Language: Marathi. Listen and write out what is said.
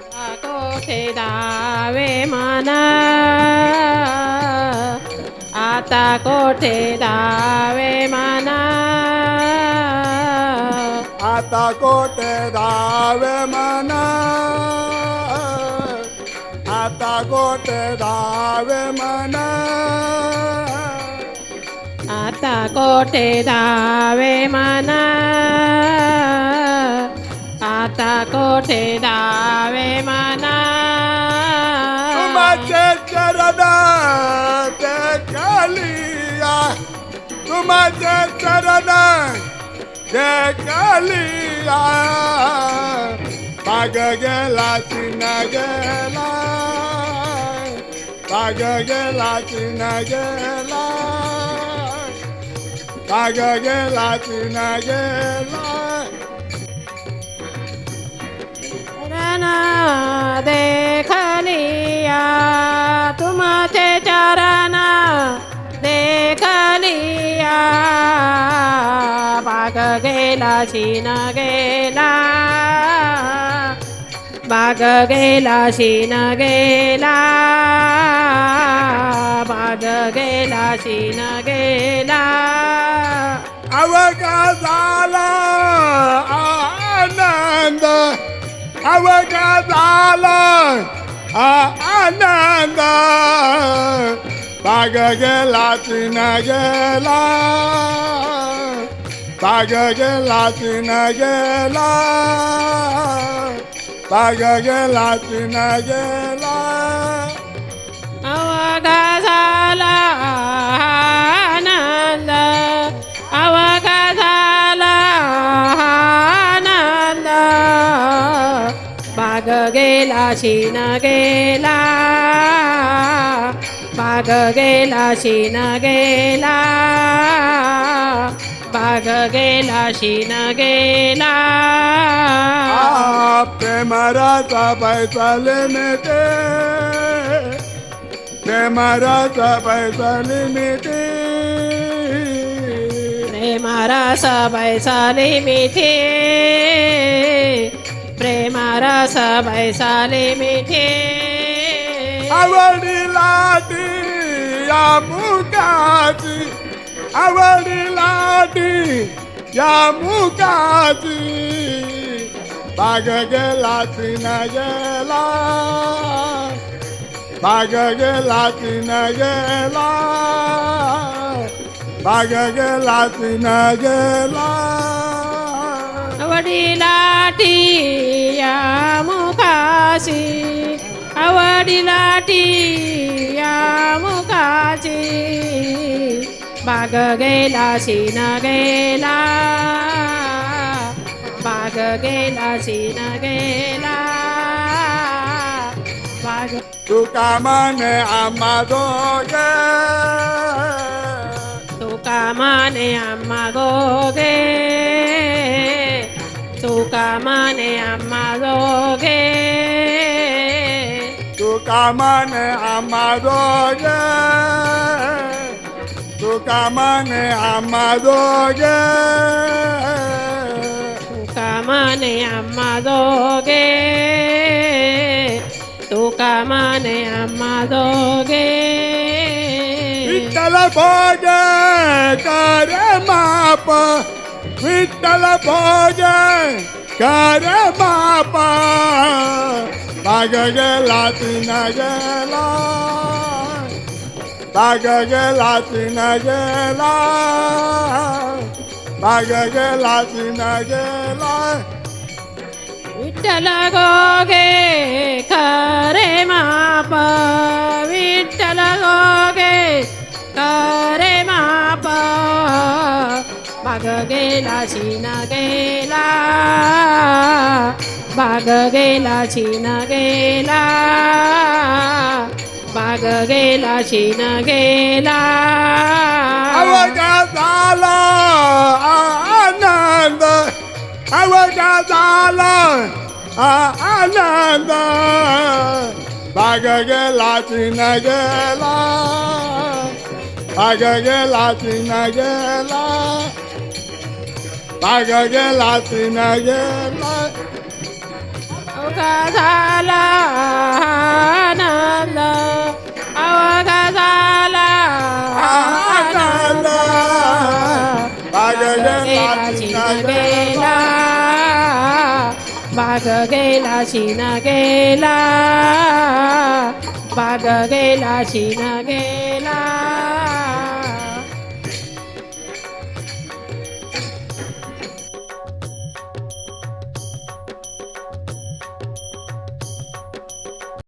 कोठे दावे मना. आता कोठे दावे मना? आता कोटे दावे मना? आता कोटे दावे मना? आता कोठे दावे मना? कोठे दावे मना तुमचे चरण कालिया तुमचे चरण ते कालिया पाग गेला चिन गेला पाग गेला चिन गेला पाग गेला चिन गेला देखलिया तुमचे चरण देखलिया बाग गेला शिन गेला। बाग गेला शिन गेला। बाग गेला शिन गेला। अवकाशा अवघा झाला. आनंद. बाग गेला चिन गेला. बाग गेला चिन गेला. बाग गेला गेला. अवघा झाला. गेला शिन गेला बाग गेला शिन गेला. बाग गेला शिन गेला प्रेमराचा पैसा लिमिटे प्रेमराचा पैसा लिमिटे प्रेमारा सबाई साली मिठी प्रेमारा सबाई साली मिठी आवडीलाटी या मुखाची आवडीलाटी या मुखाची बाग गेला चिन गेला बाग गेला चिन गेला बाग गेला चिन गेला आवडीलाटी या मुखाची आवडीलाटी या मुखाची बाग गेला शिन गेला बाग गेला शिन गेला बाग तुका माने आम्हा दोघे तुका माने आम्हा दोघे तुका माने आम्हा दोघे तुका माने आम्हा दोघे तुका माने आम्हा दोघे तुका माने आम्हा दोघे तुका माने आम्हा दोघे विठ्ठल भोगे करे माप. विठ्ठल भोजन करे माप बाग गेला तीन गेला. बाग गेला तीन गेला. बाग गेला तीन गेला. विठ्ठल गोगे खरे मापा. विठ्ठल बाग गेला शिन गेला बाग गेला शिन गेला बाग गेला शिन गेला अवघा झाला आनंद अवघा झाला आनंद. बाग गेला चिन गेला बाग गेला चिन गेला बाग गेला तीन गेला अवघा झाला आनंद अवघा झाला आनंद बाग गेला तीन गेला बाग गेला शिन गेला बाग गेला शिन गेला